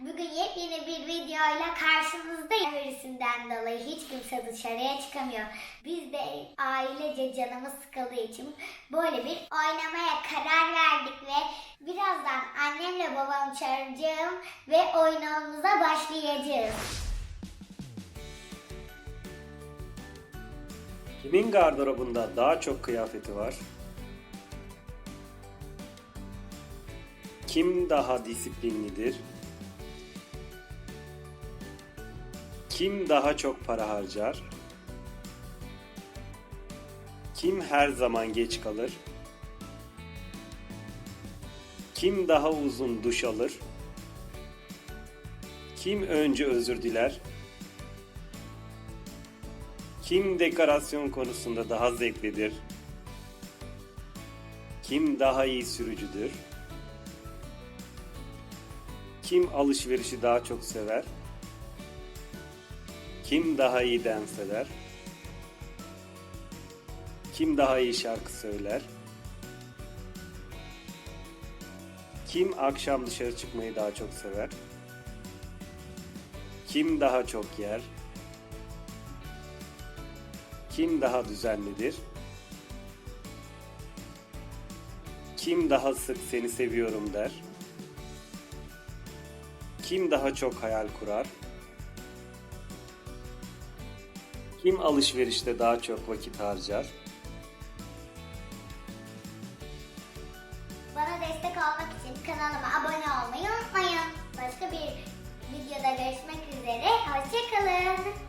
Bugün yepyeni bir videoyla karşınızdayım. Virüsünden dolayı hiç kimse dışarıya çıkamıyor. Biz de ailece canımız sıkıldığı için böyle bir oynamaya karar verdik ve birazdan annemle babamı çağıracağım ve oyunumuza başlayacağız. Kimin gardırobunda daha çok kıyafeti var? Kim daha disiplinlidir? Kim daha çok para harcar? Kim her zaman geç kalır? Kim daha uzun duş alır? Kim önce özür diler? Kim dekorasyon konusunda daha zevklidir? Kim daha iyi sürücüdür? Kim alışverişi daha çok sever? Kim daha iyi dans eder? Kim daha iyi şarkı söyler? Kim akşam dışarı çıkmayı daha çok sever? Kim daha çok yer? Kim daha düzenlidir? Kim daha sık seni seviyorum der? Kim daha çok hayal kurar? Kim alışverişte daha çok vakit harcar? Bana destek olmak için kanalıma abone olmayı unutmayın. Başka bir videoda görüşmek üzere. Hoşçakalın.